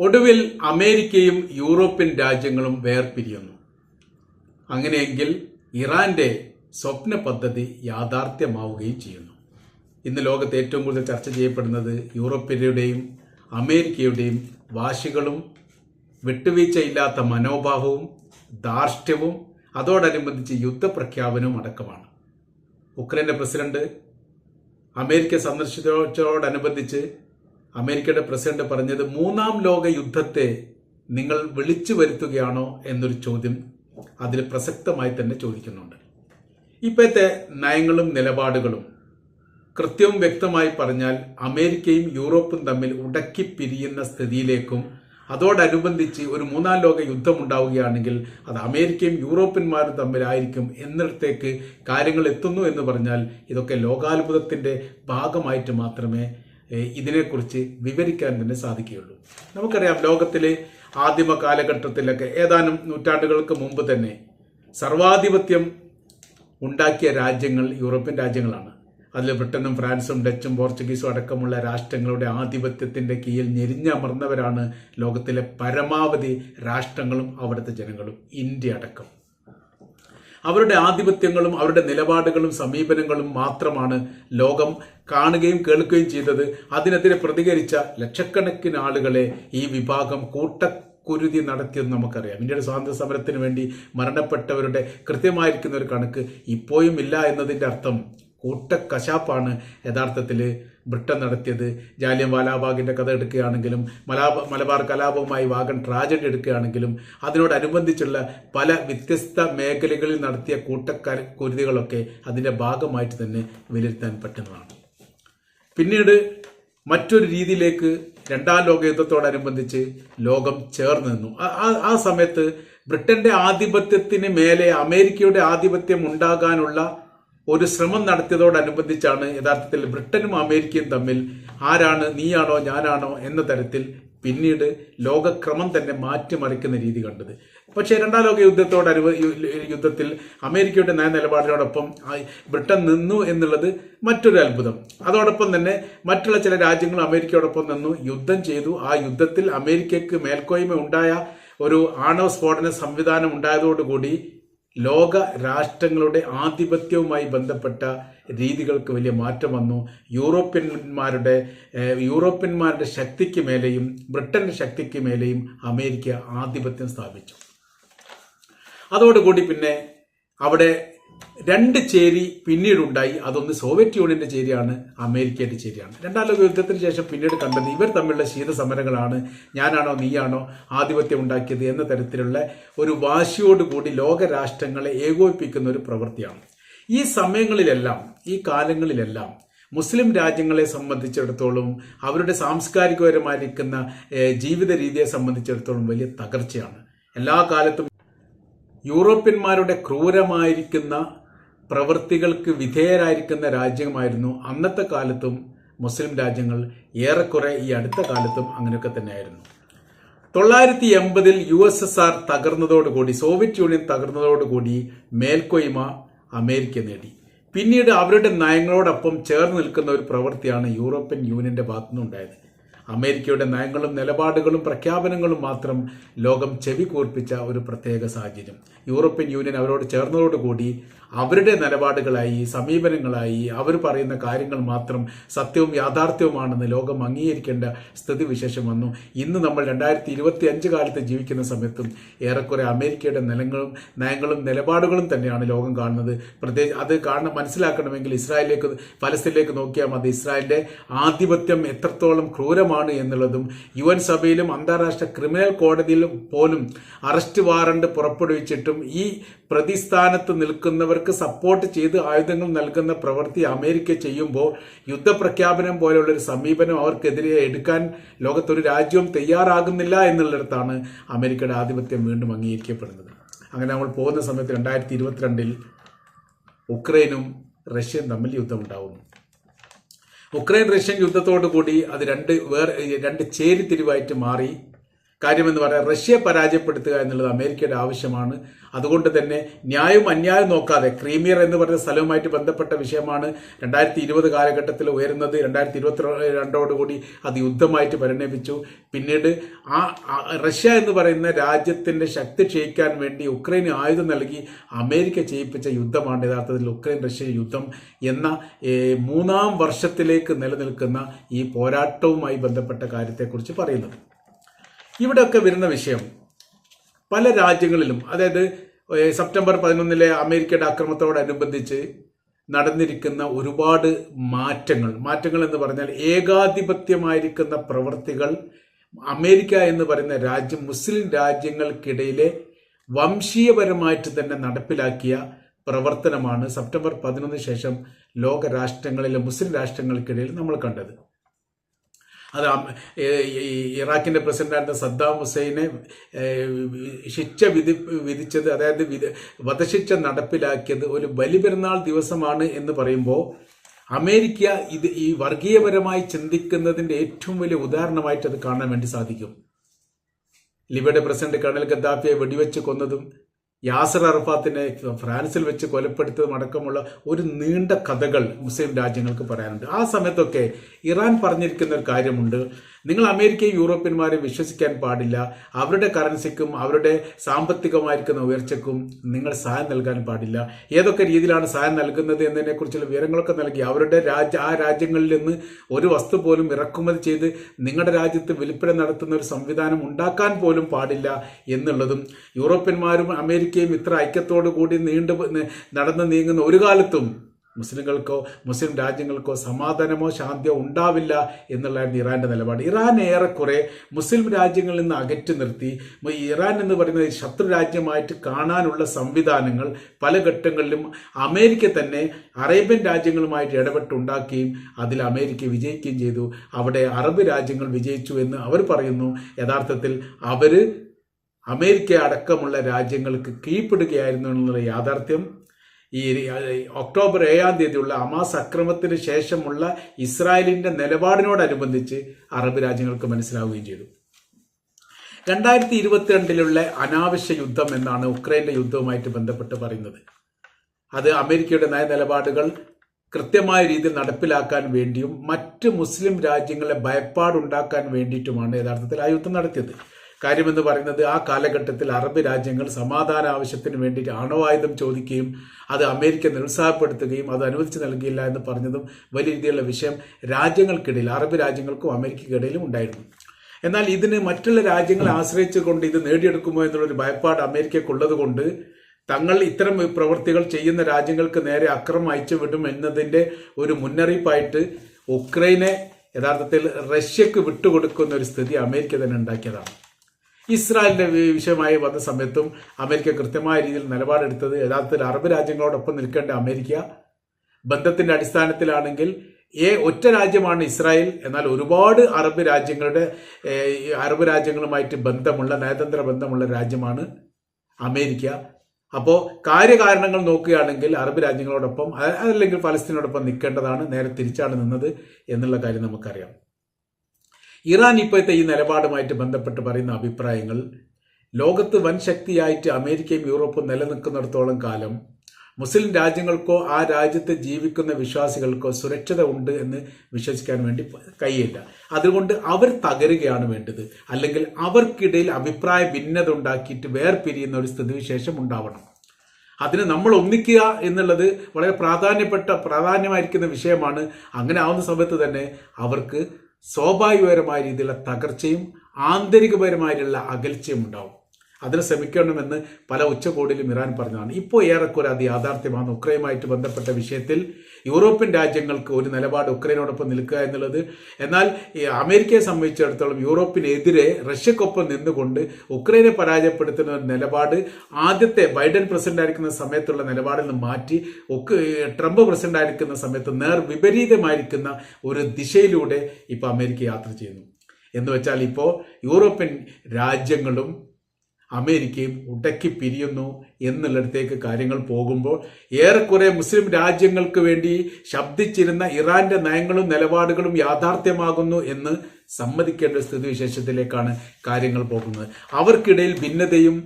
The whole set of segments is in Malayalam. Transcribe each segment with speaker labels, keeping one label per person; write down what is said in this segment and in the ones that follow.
Speaker 1: ഒടുവിൽ അമേരിക്കയും യൂറോപ്യൻ രാജ്യങ്ങളും വേർപിരിയുന്നു. അങ്ങനെയെങ്കിൽ ഇറാന്റെ സ്വപ്ന പദ്ധതി യാഥാർത്ഥ്യമാവുകയും ചെയ്യുന്നു. ഇന്ന് ലോകത്ത് ഏറ്റവും കൂടുതൽ ചർച്ച ചെയ്യപ്പെടുന്നത് യൂറോപ്യരുടെയും അമേരിക്കയുടെയും വാശികളും വിട്ടുവീഴ്ചയില്ലാത്ത മനോഭാവവും ധാർഷ്ട്യവും അതോടനുബന്ധിച്ച് യുദ്ധപ്രഖ്യാപനവും അടക്കമാണ്. ഉക്രൈന്റെ പ്രസിഡന്റ് അമേരിക്ക സന്ദർശിച്ചതോടനുബന്ധിച്ച് അമേരിക്കയുടെ പ്രസിഡന്റ് പറഞ്ഞത് മൂന്നാം ലോക യുദ്ധത്തെ നിങ്ങൾ വിളിച്ചു വരുത്തുകയാണോ എന്നൊരു ചോദ്യം അതിൽ പ്രസക്തമായി തന്നെ ചോദിക്കുന്നുണ്ട്. ഇപ്പോഴത്തെ നയങ്ങളും നിലപാടുകളും കൃത്യവും വ്യക്തമായി പറഞ്ഞാൽ അമേരിക്കയും യൂറോപ്പും തമ്മിൽ ഉടക്കി പിരിയുന്ന സ്ഥിതിയിലേക്കും അതോടനുബന്ധിച്ച് ഒരു മൂന്നാം ലോക യുദ്ധം ഉണ്ടാവുകയാണെങ്കിൽ അത് അമേരിക്കയും യൂറോപ്യന്മാരും തമ്മിലായിരിക്കും എന്നിടത്തേക്ക് കാര്യങ്ങൾ എത്തുന്നു എന്ന് പറഞ്ഞാൽ ഇതൊക്കെ ലോകാത്ഭുതത്തിന്റെ ഭാഗമായിട്ട് മാത്രമേ ഇതിനെക്കുറിച്ച് വിവരിക്കാൻ തന്നെ സാധിക്കുകയുള്ളൂ. നമുക്കറിയാം ലോകത്തിലെ ആദിമ കാലഘട്ടത്തിലൊക്കെ ഏതാനും നൂറ്റാണ്ടുകൾക്ക് മുമ്പ് തന്നെ സർവാധിപത്യം ഉണ്ടാക്കിയ രാജ്യങ്ങൾ യൂറോപ്യൻ രാജ്യങ്ങളാണ്. അതിൽ ബ്രിട്ടനും ഫ്രാൻസും ഡച്ചും പോർച്ചുഗീസും അടക്കമുള്ള രാഷ്ട്രങ്ങളുടെ ആധിപത്യത്തിന്റെ കീഴിൽ ഞെരിഞ്ഞമർന്നവരാണ് ലോകത്തിലെ പരമാവധി രാഷ്ട്രങ്ങളും അവിടുത്തെ ജനങ്ങളും ഇന്ത്യ അടക്കം. അവരുടെ ആധിപത്യങ്ങളും അവരുടെ നിലപാടുകളും സമീപനങ്ങളും മാത്രമാണ് ലോകം കാണുകയും കേൾക്കുകയും ചെയ്തത്. അതിനെതിരെ പ്രതികരിച്ച ലക്ഷക്കണക്കിന് ആളുകളെ ഈ വിഭാഗം കൂട്ട കുരുതി നടത്തിയെന്ന് നമുക്കറിയാം. ഇന്ത്യയുടെ സ്വാതന്ത്ര്യ സമരത്തിന് വേണ്ടി മരണപ്പെട്ടവരുടെ കൃത്യമായിരിക്കുന്ന ഒരു കണക്ക് ഇപ്പോഴും ഇല്ല എന്നതിന്റെ അർത്ഥം കൂട്ടക്കശാപ്പാണ് യഥാർത്ഥത്തിൽ ബ്രിട്ടൻ നടത്തിയത്. ജാലിയൻ വാലാബാഗിന്റെ കഥ എടുക്കുകയാണെങ്കിലും മലാബ മലബാർ കലാപവുമായി വാഗൻ ട്രാജഡി എടുക്കുകയാണെങ്കിലും അതിനോടനുബന്ധിച്ചുള്ള പല വ്യത്യസ്ത മേഖലകളിൽ നടത്തിയ കൂട്ടക്കര കുരുതികളൊക്കെ അതിന്റെ ഭാഗമായിട്ട് തന്നെ വിലയിരുത്താൻ പറ്റുന്നതാണ്. പിന്നീട് മറ്റൊരു രീതിയിലേക്ക് രണ്ടാം ലോക യുദ്ധത്തോടനുബന്ധിച്ച് ലോകം ചേർന്ന് നിന്നു. ആ സമയത്ത് ബ്രിട്ടന്റെ ആധിപത്യത്തിന് മേലെ അമേരിക്കയുടെ ആധിപത്യം ഉണ്ടാകാനുള്ള ഒരു ശ്രമം നടത്തിയതോടനുബന്ധിച്ചാണ് യഥാർത്ഥത്തിൽ ബ്രിട്ടനും അമേരിക്കയും തമ്മിൽ ആരാണ് നീയാണോ ഞാനാണോ എന്ന തരത്തിൽ പിന്നീട് ലോകക്രമം തന്നെ മാറ്റിമറിക്കുന്ന രീതി കണ്ടത്. പക്ഷേ രണ്ടാം ലോക യുദ്ധത്തോടനുബ യുദ്ധത്തിൽ അമേരിക്കയുടെ നയ നിലപാടിനോടൊപ്പം ബ്രിട്ടൻ നിന്നു എന്നുള്ളത് മറ്റൊരു അത്ഭുതം. അതോടൊപ്പം തന്നെ മറ്റുള്ള ചില രാജ്യങ്ങൾ അമേരിക്കയോടൊപ്പം നിന്നു യുദ്ധം ചെയ്തു. ആ യുദ്ധത്തിൽ അമേരിക്കയ്ക്ക് മേൽക്കോയ്മ ഉണ്ടായ ഒരു ആണവ സ്ഫോടന സംവിധാനം ഉണ്ടായതോടുകൂടി ലോക രാഷ്ട്രങ്ങളുടെ ആധിപത്യവുമായി ബന്ധപ്പെട്ട രീതികൾക്ക് വലിയ മാറ്റം വന്നു. യൂറോപ്യന്മാരുടെ യൂറോപ്യന്മാരുടെ ശക്തിക്ക് മേലെയും ബ്രിട്ടന്റെ ശക്തിക്ക് മേലെയും അമേരിക്ക ആധിപത്യം സ്ഥാപിച്ചു. അതോടുകൂടി പിന്നെ അവിടെ രണ്ട് ചേരി പിന്നീടുണ്ടായി. അതൊന്ന് സോവിയറ്റ് യൂണിയന്റെ ചേരിയാണ് അമേരിക്കയുടെ ചേരിയാണ്. രണ്ടാം ലോക യുദ്ധത്തിന് ശേഷം പിന്നീട് കണ്ടത് ഇവർ തമ്മിലുള്ള ശീതസമരങ്ങളാണ് ഞാനാണോ നീയാണോ ആധിപത്യം ഉണ്ടാക്കിയത് എന്ന തരത്തിലുള്ള ഒരു വാശിയോടുകൂടി ലോക രാഷ്ട്രങ്ങളെ ഏകോപിപ്പിക്കുന്ന ഒരു പ്രവൃത്തിയാണ്. ഈ സമയങ്ങളിലെല്ലാം ഈ കാലങ്ങളിലെല്ലാം മുസ്ലിം രാജ്യങ്ങളെ സംബന്ധിച്ചിടത്തോളം അവരുടെ സാംസ്കാരികപരമായിരിക്കുന്ന ജീവിത രീതിയെ സംബന്ധിച്ചിടത്തോളം വലിയ തകർച്ചയാണ്. എല്ലാ കാലത്തും യൂറോപ്യന്മാരുടെ ക്രൂരമായിരിക്കുന്ന പ്രവൃത്തികൾക്ക് വിധേയരായിരിക്കുന്ന രാജ്യമായിരുന്നു അന്നത്തെ കാലത്തും മുസ്ലിം രാജ്യങ്ങൾ. ഏറെക്കുറെ ഈ അടുത്ത കാലത്തും അങ്ങനെയൊക്കെ തന്നെയായിരുന്നു. തൊള്ളായിരത്തി എൺപതിൽ യു എസ് എസ് ആർ തകർന്നതോടുകൂടി സോവിയറ്റ് യൂണിയൻ തകർന്നതോടുകൂടി മേൽക്കോയ്മ അമേരിക്ക നേടി. പിന്നീട് അവരുടെ നയങ്ങളോടൊപ്പം ചേർന്ന് നിൽക്കുന്ന ഒരു പ്രവൃത്തിയാണ് യൂറോപ്യൻ യൂണിയന്റെ ഭാഗത്തുനിന്നുണ്ടായത്. അമേരിക്കയുടെ നയങ്ങളും നിലപാടുകളും പ്രഖ്യാപനങ്ങളും മാത്രം ലോകം ചെവി കൂർപ്പിച്ച ഒരു പ്രത്യേക സാഹചര്യം. യൂറോപ്യൻ യൂണിയൻ അവരോട് ചേർന്നതോടുകൂടി അവരുടെ നിലപാടുകളായി സമീപനങ്ങളായി അവർ പറയുന്ന കാര്യങ്ങൾ മാത്രം സത്യവും യാഥാർത്ഥ്യവുമാണെന്ന് ലോകം അംഗീകരിക്കേണ്ട സ്ഥിതിവിശേഷം വന്നു. ഇന്ന് നമ്മൾ രണ്ടായിരത്തി ഇരുപത്തി അഞ്ച് കാലത്ത് ജീവിക്കുന്ന സമയത്തും ഏറെക്കുറെ അമേരിക്കയുടെ നിലങ്ങളും നയങ്ങളും നിലപാടുകളും തന്നെയാണ് ലോകം കാണുന്നത്. പ്രത്യേകിച്ച് അത് കാണണം മനസ്സിലാക്കണമെങ്കിൽ ഇസ്രായേലിലേക്ക് ഫലസ്തീനിലേക്ക് നോക്കിയാൽ മതി. ഇസ്രായേലിന്റെ ആധിപത്യം എത്രത്തോളം ക്രൂരമാണ് എന്നുള്ളതും യു എൻ സഭയിലും അന്താരാഷ്ട്ര ക്രിമിനൽ കോടതിയിലും പോലും അറസ്റ്റ് വാറണ്ട് പുറപ്പെടുവിച്ചിട്ടും ഈ പ്രതിസ്ഥാനത്ത് നിൽക്കുന്നവർക്ക് സപ്പോർട്ട് ചെയ്ത് ആയുധങ്ങൾ നൽകുന്ന പ്രവൃത്തി അമേരിക്ക ചെയ്യുമ്പോൾ യുദ്ധപ്രഖ്യാപനം പോലെയുള്ള ഒരു സമീപനം അവർക്കെതിരെ എടുക്കാൻ ലോകത്തൊരു രാജ്യവും തയ്യാറാകുന്നില്ല എന്നുള്ളിടത്താണ് അമേരിക്കയുടെ ആധിപത്യം വീണ്ടും അംഗീകരിക്കപ്പെടുന്നത്. അങ്ങനെ നമ്മൾ പോകുന്ന സമയത്ത് രണ്ടായിരത്തി ഇരുപത്തിരണ്ടിൽ ഉക്രൈനും റഷ്യയും തമ്മിൽ യുദ്ധമുണ്ടാവുന്നു. ഉക്രൈൻ റഷ്യൻ യുദ്ധത്തോടു കൂടി അത് രണ്ട് വേറെ രണ്ട് ചേരിതിരിവായിട്ട് മാറി. കാര്യമെന്ന് പറയാൻ റഷ്യയെ പരാജയപ്പെടുത്തുക എന്നുള്ളത് അമേരിക്കയുടെ ആവശ്യമാണ്. അതുകൊണ്ട് തന്നെ ന്യായവും അന്യായവും നോക്കാതെ ക്രീമിയർ എന്ന് പറയുന്ന സ്ഥലവുമായിട്ട് ബന്ധപ്പെട്ട വിഷയമാണ് രണ്ടായിരത്തി ഇരുപത് കാലഘട്ടത്തിൽ ഉയരുന്നത്. രണ്ടായിരത്തി ഇരുപത്തി രണ്ടോടുകൂടി അത് യുദ്ധമായിട്ട് പരിണമിച്ചു. പിന്നീട് ആ റഷ്യ എന്ന് പറയുന്ന രാജ്യത്തിന്റെ ശക്തി ക്ഷയിക്കാൻ വേണ്ടി ഉക്രൈന് ആയുധം നൽകി അമേരിക്ക ചെയ്യിപ്പിച്ച യുദ്ധമാണ് യഥാർത്ഥത്തിൽ ഉക്രൈൻ റഷ്യ യുദ്ധം എന്ന മൂന്നാം വർഷത്തിലേക്ക് നിലനിൽക്കുന്ന ഈ പോരാട്ടവുമായി ബന്ധപ്പെട്ട കാര്യത്തെക്കുറിച്ച് പറയുന്നത്. ഇവിടെയൊക്കെ വരുന്ന വിഷയം പല രാജ്യങ്ങളിലും അതായത് സെപ്റ്റംബർ പതിനൊന്നിലെ അമേരിക്കയുടെ ആക്രമണത്തോടനുബന്ധിച്ച് നടന്നിരിക്കുന്ന ഒരുപാട് മാറ്റങ്ങൾ. മാറ്റങ്ങൾ എന്ന് പറഞ്ഞാൽ ഏകാധിപത്യമായിരിക്കുന്ന പ്രവൃത്തികൾ അമേരിക്ക എന്ന് പറയുന്ന രാജ്യം മുസ്ലിം രാജ്യങ്ങൾക്കിടയിലെ വംശീയപരമായിട്ട് തന്നെ നടപ്പിലാക്കിയ പ്രവർത്തനമാണ് സെപ്റ്റംബർ പതിനൊന്നിന് ശേഷം ലോക രാഷ്ട്രങ്ങളിലെ മുസ്ലിം രാഷ്ട്രങ്ങൾക്കിടയിൽ നമ്മൾ കണ്ടത്. അത് ഇറാഖിന്റെ പ്രസിഡന്റായിരുന്ന സദ്ദാം ഹുസൈനെ ശിക്ഷ വിധി വിധിച്ചത് അതായത് വധശിക്ഷ നടപ്പിലാക്കിയത് ഒരു ബലിപെരുന്നാൾ ദിവസമാണ് എന്ന് പറയുമ്പോൾ അമേരിക്ക ഇത് ഈ വർഗീയപരമായി ചിന്തിക്കുന്നതിന്റെ ഏറ്റവും വലിയ ഉദാഹരണമായിട്ട് അത് കാണാൻ വേണ്ടി സാധിക്കും. ലിബിയയുടെ പ്രസിഡന്റ് കേണൽ ഗദ്ദാഫിയെ വെടിവെച്ച് കൊന്നതും യാസർ അറഫാത്തിനെ ഫ്രാൻസിൽ വെച്ച് കൊലപ്പെടുത്തതും അടക്കമുള്ള ഒരു നീണ്ട കഥകൾ മുസ്ലിം രാജ്യങ്ങൾക്ക് പറയാനുണ്ട്. ആ സമയത്തൊക്കെ ഇറാൻ പറഞ്ഞിരിക്കുന്ന ഒരു കാര്യമുണ്ട്. നിങ്ങൾ അമേരിക്കയും യൂറോപ്യന്മാരെ വിശ്വസിക്കാൻ പാടില്ല. അവരുടെ കറൻസിക്കും അവരുടെ സാമ്പത്തികമായിരിക്കുന്ന ഉയർച്ചയ്ക്കും നിങ്ങൾ സഹായം നൽകാൻ പാടില്ല. ഏതൊക്കെ രീതിയിലാണ് സഹായം നൽകുന്നത് എന്നതിനെക്കുറിച്ചുള്ള വിവരങ്ങളൊക്കെ നൽകി അവരുടെ രാജ്യ ആ രാജ്യങ്ങളിൽ നിന്ന് ഒരു വസ്തു പോലും ഇറക്കുമതി ചെയ്ത് നിങ്ങളുടെ രാജ്യത്ത് വിൽപ്പന നടത്തുന്ന ഒരു സംവിധാനം ഉണ്ടാക്കാൻ പോലും പാടില്ല എന്നുള്ളതും യൂറോപ്യന്മാരും അമേരിക്കയും ഇത്ര ഐക്യത്തോടു കൂടി നീണ്ടു നടന്നു നീങ്ങുന്ന ഒരു കാലത്തും മുസ്ലിങ്ങൾക്കോ മുസ്ലിം രാജ്യങ്ങൾക്കോ സമാധാനമോ ശാന്തിയോ ഉണ്ടാവില്ല എന്നുള്ളതായിരുന്നു ഇറാന്റെ നിലപാട്. ഇറാൻ ഏറെക്കുറെ മുസ്ലിം രാജ്യങ്ങളിൽ നിന്ന് അകറ്റി നിർത്തി. ഇറാൻ എന്ന് പറയുന്നത് ശത്രു രാജ്യമായിട്ട് കാണാനുള്ള സംവിധാനങ്ങൾ പല ഘട്ടങ്ങളിലും അമേരിക്ക തന്നെ അറേബ്യൻ രാജ്യങ്ങളുമായിട്ട് ഇടപെട്ടുണ്ടാക്കുകയും അതിൽ അമേരിക്ക വിജയിക്കുകയും ചെയ്തു. അവിടെ അറബ് രാജ്യങ്ങൾ വിജയിച്ചു എന്ന് അവർ പറയുന്നു. യഥാർത്ഥത്തിൽ അവർ അമേരിക്ക അടക്കമുള്ള രാജ്യങ്ങൾക്ക് കീഴ്പ്പെടുകയായിരുന്നു എന്നുള്ള യാഥാർത്ഥ്യം ഈ ഒക്ടോബർ ഏഴാം തീയതിയുള്ള അമാസ് അക്രമത്തിന് ശേഷമുള്ള ഇസ്രായേലിന്റെ നിലപാടിനോടനുബന്ധിച്ച് അറബ് രാജ്യങ്ങൾക്ക് മനസ്സിലാവുകയും ചെയ്തു. രണ്ടായിരത്തി ഇരുപത്തിരണ്ടിലുള്ള അനാവശ്യ യുദ്ധം എന്നാണ് ഉക്രൈന്റെ യുദ്ധവുമായിട്ട് ബന്ധപ്പെട്ട് പറയുന്നത്. അത് അമേരിക്കയുടെ നയനിലപാടുകൾ കൃത്യമായ രീതിയിൽ നടപ്പിലാക്കാൻ വേണ്ടിയും മറ്റ് മുസ്ലിം രാജ്യങ്ങളെ ഭയപ്പാടുണ്ടാക്കാൻ വേണ്ടിയിട്ടുമാണ് യഥാർത്ഥത്തിൽ ആ യുദ്ധം നടത്തിയത്. കാര്യമെന്ന് പറയുന്നത് ആ കാലഘട്ടത്തിൽ അറബ് രാജ്യങ്ങൾ സമാധാന ആവശ്യത്തിന് വേണ്ടിയിട്ട് അണുവായുധം ചോദിക്കുകയും അത് അമേരിക്ക നിരുത്സാഹപ്പെടുത്തുകയും അത് അനുവദിച്ചു നൽകിയില്ല എന്ന് പറഞ്ഞതും വലിയ രീതിയിലുള്ള വിഷയം രാജ്യങ്ങൾക്കിടയിൽ അറബ് രാജ്യങ്ങൾക്കും അമേരിക്കയ്ക്കിടയിലും ഉണ്ടായിരുന്നു. എന്നാൽ ഇതിന് മറ്റുള്ള രാജ്യങ്ങളെ ആശ്രയിച്ചുകൊണ്ട് ഇത് നേടിയെടുക്കുമോ എന്നുള്ളൊരു ഭയപ്പാട് അമേരിക്കയ്ക്കുള്ളത് കൊണ്ട് തങ്ങൾ ഇത്തരം പ്രവൃത്തികൾ ചെയ്യുന്ന രാജ്യങ്ങൾക്ക് നേരെ അക്രമം അയച്ചു വിടും എന്നതിന്റെ ഒരു മുന്നറിയിപ്പായിട്ട് ഉക്രൈനെ യഥാർത്ഥത്തിൽ റഷ്യക്ക് വിട്ടുകൊടുക്കുന്ന ഒരു സ്ഥിതി അമേരിക്ക തന്നെ ഉണ്ടാക്കിയതാണ്. ഇസ്രായേലിന്റെ വിഷയമായി വന്ന സമയത്തും അമേരിക്ക കൃത്യമായ രീതിയിൽ നിലപാടെടുത്തത് യഥാർത്ഥത്തിൽ അറബ് രാജ്യങ്ങളോടൊപ്പം നിൽക്കേണ്ട അമേരിക്ക. ബന്ധത്തിന്റെ അടിസ്ഥാനത്തിലാണെങ്കിൽ ഏ ഒറ്റ രാജ്യമാണ് ഇസ്രായേൽ. എന്നാൽ ഒരുപാട് അറബ് രാജ്യങ്ങളുടെ അറബ് രാജ്യങ്ങളുമായിട്ട് ബന്ധമുള്ള നയതന്ത്ര ബന്ധമുള്ള രാജ്യമാണ് അമേരിക്ക. അപ്പോൾ കാര്യകാരണങ്ങൾ നോക്കുകയാണെങ്കിൽ അറബ് രാജ്യങ്ങളോടൊപ്പം അല്ലെങ്കിൽ ഫലസ്തീനോടൊപ്പം നിൽക്കേണ്ടതാണ് നേരെ തിരിച്ചാണ് നിന്നത് എന്നുള്ള കാര്യം നമുക്കറിയാം. ഇറാൻ ഇപ്പോഴത്തെ ഈ നിലപാടുമായിട്ട് ബന്ധപ്പെട്ട് പറയുന്ന അഭിപ്രായങ്ങൾ ലോകത്ത് വൻ ശക്തിയായിട്ട് അമേരിക്കയും യൂറോപ്പും നിലനിൽക്കുന്നിടത്തോളം കാലം മുസ്ലിം രാജ്യങ്ങൾക്കോ ആ രാജ്യത്ത് ജീവിക്കുന്ന വിശ്വാസികൾക്കോ സുരക്ഷിത ഉണ്ട് എന്ന് വിശ്വസിക്കാൻ വേണ്ടി കഴിയില്ല. അതുകൊണ്ട് അവർ തകരുകയാണ് വേണ്ടത്. അല്ലെങ്കിൽ അവർക്കിടയിൽ അഭിപ്രായ ഭിന്നത ഉണ്ടാക്കിയിട്ട് വേർപിരിയുന്ന ഒരു സ്ഥിതിവിശേഷം ഉണ്ടാവണം. അതിന് നമ്മൾ ഒന്നിക്കുക എന്നുള്ളത് വളരെ പ്രാധാന്യപ്പെട്ട പ്രാധാന്യമായിരിക്കുന്ന വിഷയമാണ്. അങ്ങനെ ആവുന്ന സമയത്ത് തന്നെ അവർക്ക് സ്വാഭാവികപരമായ രീതിയിലുള്ള തകർച്ചയും ആന്തരികപരമായിട്ടുള്ള അകൽച്ചയും ഉണ്ടാവും. അതിന് ശ്രമിക്കണമെന്ന് പല ഉച്ചകോടിയിലും ഇറാൻ പറഞ്ഞതാണ്. ഇപ്പോൾ ഏറെക്കുറെ അത് യാഥാർത്ഥ്യമാണ് ഉക്രൈനുമായിട്ട് ബന്ധപ്പെട്ട വിഷയത്തിൽ യൂറോപ്യൻ രാജ്യങ്ങൾക്ക് ഒരു നിലപാട് ഉക്രൈനോടൊപ്പം നിൽക്കുക എന്നുള്ളത്. എന്നാൽ അമേരിക്കയെ സംബന്ധിച്ചിടത്തോളം യൂറോപ്പിനെതിരെ റഷ്യക്കൊപ്പം നിന്നുകൊണ്ട് ഉക്രൈനെ പരാജയപ്പെടുത്തുന്ന ഒരു നിലപാട് ആദ്യത്തെ ബൈഡൻ പ്രസിഡന്റ് ആയിരിക്കുന്ന സമയത്തുള്ള നിലപാടിൽ നിന്ന് മാറ്റി ട്രംപ് പ്രസിഡന്റ് ആയിരിക്കുന്ന സമയത്ത് നേർ വിപരീതമായിരിക്കുന്ന ഒരു ദിശയിലൂടെ ഇപ്പോൾ അമേരിക്ക യാത്ര ചെയ്യുന്നു. എന്ന് വെച്ചാൽ ഇപ്പോൾ യൂറോപ്യൻ രാജ്യങ്ങളും അമേരിക്കയും ഉടക്കി പിരിയുന്നു എന്നുള്ളിടത്തേക്ക് കാര്യങ്ങൾ പോകുമ്പോൾ ഏറെക്കുറെ മുസ്ലിം രാജ്യങ്ങൾക്ക് വേണ്ടി ശബ്ദിച്ചിരുന്ന ഇറാന്റെ നയങ്ങളും നിലപാടുകളും യാഥാർത്ഥ്യമാകുന്നു എന്ന് സമ്മതിക്കേണ്ട സ്ഥിതിവിശേഷത്തിലേക്കാണ് കാര്യങ്ങൾ പോകുന്നത്. അവർക്കിടയിൽ ഭിന്നതയും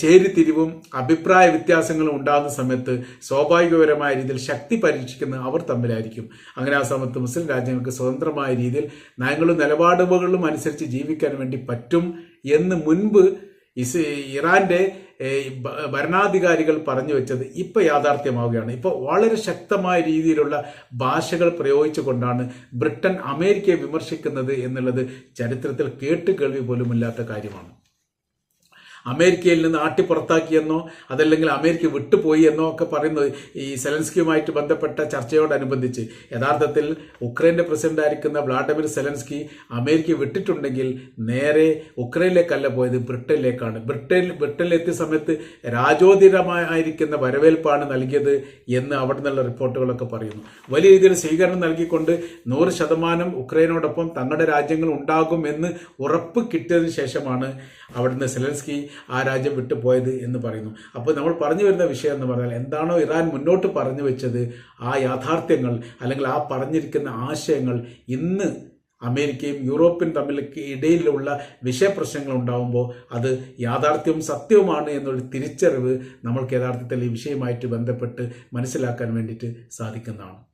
Speaker 1: ചേരിതിരിവും അഭിപ്രായ വ്യത്യാസങ്ങളും ഉണ്ടാകുന്ന സമയത്ത് സ്വാഭാവികപരമായ രീതിയിൽ ശക്തി പരീക്ഷിക്കുന്ന അവർ തമ്മിലായിരിക്കും. അങ്ങനെ ആ സമയത്ത് മുസ്ലിം രാജ്യങ്ങൾക്ക് സ്വതന്ത്രമായ രീതിയിൽ നയങ്ങളും നിലപാടുകളും അനുസരിച്ച് ജീവിക്കാൻ വേണ്ടി പറ്റും എന്ന് മുൻപ് ഇസ് ഇറാന്റെ ഭരണാധികാരികൾ പറഞ്ഞു വെച്ചത് ഇപ്പൊ യാഥാർത്ഥ്യമാവുകയാണ്. ഇപ്പോൾ വളരെ ശക്തമായ രീതിയിലുള്ള ഭാഷകൾ പ്രയോഗിച്ചുകൊണ്ടാണ് ബ്രിട്ടൻ അമേരിക്കയെ വിമർശിക്കുന്നത് എന്നുള്ളത് ചരിത്രത്തിൽ കേട്ടുകേൾവി പോലുമില്ലാത്ത കാര്യമാണ്. അമേരിക്കയിൽ നിന്ന് ആട്ടിപ്പുറത്താക്കിയെന്നോ അതല്ലെങ്കിൽ അമേരിക്ക വിട്ടുപോയി എന്നോ ഒക്കെ പറയുന്നത് ഈ സെലൻസ്കിയുമായിട്ട് ബന്ധപ്പെട്ട ചർച്ചയോടനുബന്ധിച്ച്. യഥാർത്ഥത്തിൽ ഉക്രൈന്റെ പ്രസിഡന്റ് ആയിരിക്കുന്ന വ്ളാഡിമിർ സെലൻസ്കി അമേരിക്ക വിട്ടിട്ടുണ്ടെങ്കിൽ നേരെ ഉക്രൈനിലേക്കല്ല പോയത് ബ്രിട്ടനിലേക്കാണ്. ബ്രിട്ടനിൽ ബ്രിട്ടനിലെത്തിയ സമയത്ത് രാജോദിതമായിരിക്കുന്ന വരവേൽപ്പാണ് നൽകിയത് എന്ന് അവിടെ നിന്നുള്ള റിപ്പോർട്ടുകളൊക്കെ പറയുന്നു. വലിയ രീതിയിൽ സ്വീകരണം നൽകിക്കൊണ്ട് നൂറ് ശതമാനം ഉക്രൈനോടൊപ്പം തങ്ങളുടെ രാജ്യങ്ങൾ ഉണ്ടാകും എന്ന് ഉറപ്പ് കിട്ടിയതിനു ശേഷമാണ് അവിടുന്ന് സെലൻസ്കി ആ രാജ്യം വിട്ടുപോയത് എന്ന് പറയുന്നു. അപ്പോൾ നമ്മൾ പറഞ്ഞു വരുന്ന വിഷയം എന്ന് പറഞ്ഞാൽ എന്താണോ ഇറാൻ മുന്നോട്ട് പറഞ്ഞു വെച്ചത് ആ യാഥാർത്ഥ്യങ്ങൾ അല്ലെങ്കിൽ ആ പറഞ്ഞിരിക്കുന്ന ആശയങ്ങൾ ഇന്ന് അമേരിക്കയും യൂറോപ്യൻ തമ്മിൽ ഇടയിലുള്ള വിഷയപ്രശ്നങ്ങൾ ഉണ്ടാകുമ്പോൾ അത് യാഥാർത്ഥ്യവും സത്യവുമാണ് എന്നൊരു തിരിച്ചറിവ് നമ്മൾക്ക് യഥാർത്ഥത്തിൽ ഈ വിഷയമായിട്ട് ബന്ധപ്പെട്ട് മനസ്സിലാക്കാൻ വേണ്ടിയിട്ട് സാധിക്കുന്നതാണ്.